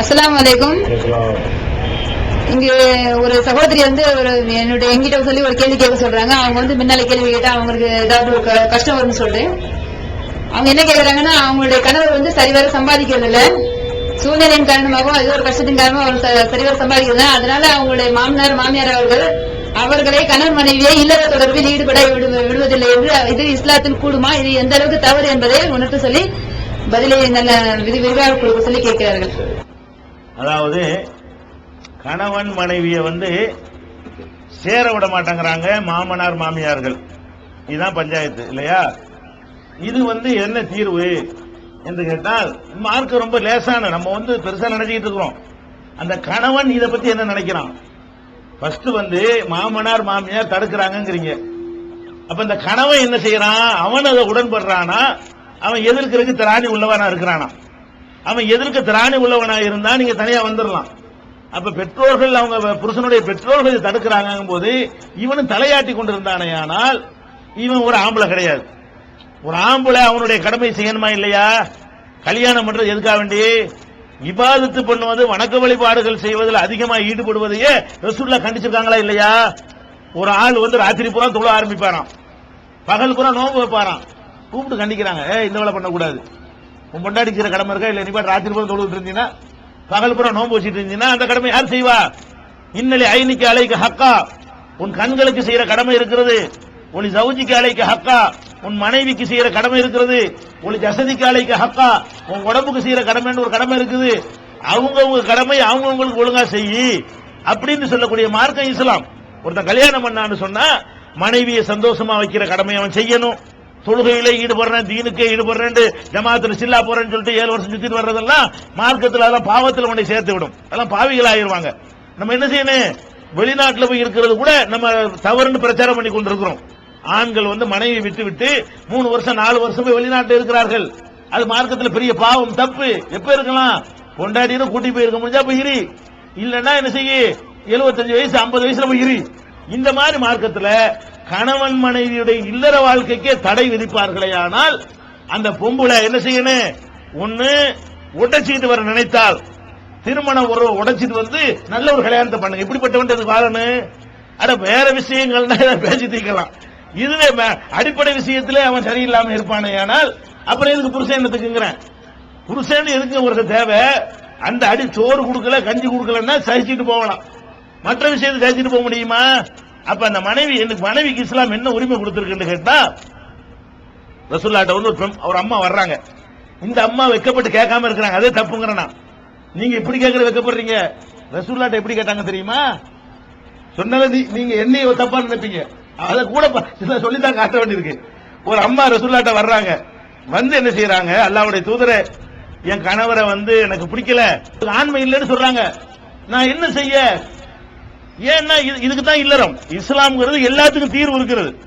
அஸ்லாம் வலைக்கும் இங்க ஒரு சகோதரி வந்து ஒரு என்னுடைய எங்கிட்ட சொல்லி ஒரு கேள்வி கேட்க சொல்றாங்க. அவங்க வந்து முன்னால கேள்வி கேட்டா அவங்களுக்கு ஏதாவது ஒரு க- கஷ்டம் வரும்னு சொல்றேன். அவங்க என்ன கேக்குறாங்கன்னா அவங்களுடைய கணவர் வந்து சரிவர சம்பாதிக்கிறது இல்ல சூழ்நிலையின் காரணமாகவும் ஏதோ ஒரு கஷ்டத்தின் காரணமாக அவர் சரிவர சம்பாதிக்கிறது அதனால அவங்களுடைய மாமனார் மாமியார் அவர்கள் அவர்களை கணவன் மனைவியை இல்லற தொடர்பில் ஈடுபட விடு- விடுவதில்லை என்று இது இஸ்லாத்தில் கூடுமா? இது எந்த அளவுக்கு தவறு என்பதை உணர்த்த சொல்லி பதிலை நல்ல விரிவாக கொடுக்க சொல்லி கேட்கிறார்கள். அதாவது கணவன் மனைவியை வந்து சேர விட மாட்டேங்கிறாங்க மாமனார் மாமியார்கள். இதுதான் பஞ்சாயத்து இல்லையா? இது வந்து என்ன தீர்வு என்று கேட்டால் மார்க் ரொம்ப லேசான நம்ம வந்து பெருசா நினைச்சிட்டு இருக்கிறோம். அந்த கணவன் இதை பத்தி என்ன நினைக்கிறான்? ஃபர்ஸ்ட் வந்து மாமனார் மாமியார் தடுக்கிறாங்கங்கிறீங்க. அப்ப இந்த கணவன் என்ன செய்யறான்? அவன் அதை உடன்படுறானா? அவன் எதிர்க்கிறதுக்கு திராணி உள்ளவனா இருக்கிறானா? அவன் எதிர்க்க திராணி உள்ளவனா இருந்தா நீங்க தனியா வந்துடலாம் அப்ப பெற்றோர்கள் அவங்க புருஷனுடைய பெற்றோர்கள் தடுக்கிறாங்க போது இவனும் தலையாட்டி கொண்டிருந்தானே ஆனால் இவன் ஒரு ஆம்பளை கிடையாது. ஒரு ஆம்பளை அவனுடைய கடமை செய்யணுமா இல்லையா? கல்யாணம் பண்றது எதுக்காக வேண்டி? விவாதத்து பண்ணுவது வணக்க வழிபாடுகள் செய்வதில் அதிகமா ஈடுபடுவதையே ரசூல்லா கண்டிச்சிருக்காங்களா இல்லையா? ஒரு ஆள் வந்து ராத்திரி பூரா தொழ ஆரம்பிப்பாராம். பகல் பூரா நோம்பு வைப்பாராம். கூப்பிட்டு கண்டிக்கிறாங்க ஏ இந்த வேலை பண்ணக்கூடாது. உன் பொண்டாடி செய்யற கடமை இருக்கா? இல்ல நீ பாட்டு ராத்திரி பூரா தொழுது இருந்தீங்கன்னா பகல் பூரா நோன்பு வச்சுட்டு இருந்தீங்கன்னா அந்த கடமை யார் செய்வா? இன்னலி ஐனிக்கு அலைக்கு ஹக்கா. உன் கண்களுக்கு செய்யற கடமை இருக்கிறது. உன் சவுஜிக்கு அலைக்கு ஹக்கா. உன் மனைவிக்கு செய்யற கடமை இருக்கிறது. உன் ஜசதிக்கு அலைக்கு ஹக்கா. உன் உடம்புக்கு செய்யற கடமைன்னு ஒரு கடமை இருக்குது. அவங்கவுங்க கடமை அவங்கவுங்களுக்கு ஒழுங்கா செய்யி. அப்படின்னு சொல்லக்கூடிய மார்க்கம் இஸ்லாம். ஒருத்தன் கல்யாணம் பண்ணான்னு சொன்னா மனைவியை சந்தோஷமா வைக்கிற கடமை அவன் செய்யணும். தொழுகையில ஈடுபடுறேன் தீனுக்கே ஈடுபடுறேன் ஜமாத்துல சில்லா போறேன்னு சொல்லிட்டு ஏழு வருஷம் சுத்திட்டு வர்றதெல்லாம் மார்க்கத்தில் அதெல்லாம் பாவத்தில் உன்னை சேர்த்து விடும். அதெல்லாம் பாவிகள் ஆயிடுவாங்க நம்ம என்ன செய்யணும்? வெளிநாட்டில் போய் இருக்கிறது கூட நம்ம தவறுன்னு பிரச்சாரம் பண்ணி கொண்டிருக்கிறோம். ஆண்கள் வந்து மனைவி விட்டு விட்டு மூணு வருஷம் நாலு வருஷம் போய் வெளிநாட்டில் இருக்கிறார்கள். அது மார்க்கத்தில் பெரிய பாவம் தப்பு. எப்ப இருக்கலாம்? கொண்டாடினு கூட்டி போயிருக்க முடிஞ்சா போய் இரு. என்ன செய்ய? 75 வயசு 50 வயசுல போய் இரு. இந்த மாதிரி மார்க்கத்தில் கணவன் மனைவியுடைய இல்லற வாழ்க்கைக்கே தடை விதிப்பார்களே ஆனால் அந்த பொம்புல என்ன செய்யணும்? ஒண்ணு உடைச்சிட்டு வர நினைத்தால் திருமணம் ஒரு உடைச்சிட்டு வந்து நல்ல ஒரு கல்யாணத்தை பண்ணுங்க இப்படிப்பட்டவன் இதுக்கு வாழணும். அட வேற விஷயங்கள்னா இதை பேசி தீர்க்கலாம். இதுல அடிப்படை விஷயத்துல அவன் சரியில்லாம இருப்பானே ஆனால் அப்புறம் எதுக்கு புருஷன் என்னத்துக்குங்கிறேன்? புருஷன் எதுக்கு ஒரு தேவை? அந்த அடி சோறு கொடுக்கல கஞ்சி கொடுக்கலன்னா சகிச்சுட்டு போகலாம். மற்ற விஷயத்தை சகிச்சுட்டு போக முடியுமா? அப்ப அந்த மனைவி எனக்கு மனைவிக்கு இஸ்லாம் என்ன உரிமை கொடுத்திருக்குன்னு கேட்டா ரசூல்லாட்ட வந்து ஒரு பெண்- ஒரு அம்மா வர்றாங்க. இந்த அம்மா வெக்கப்பட்டு கேட்காம இருக்கிறாங்க. அதே தப்புங்கிறனா நான். நீங்க இப்படி கேட்கற வெக்கப்படுறீங்க. ரசூல்லாட்ட எப்படி கேட்டாங்க தெரியுமா? சொன்னதை நீங்க என்னைய தப்பா நினைப்பீங்க. அதை கூட ப- இதை காட்ட வேண்டியிருக்கு. ஒரு அம்மா ரசூல்லாட்ட வர்றாங்க. வந்து என்ன செய்யறாங்க அல்லாவுடைய தூதரை என் கணவரை வந்து எனக்கு பிடிக்கல. ஆண்மை இல்லைன்னு சொல்றாங்க. நான் என்ன செய்ய? ஏன்னா இதுக்கு தான் இல்லறம். இஸ்லாம்ங்கிறது எல்லாத்துக்கும் தீர்வு இருக்கிறது.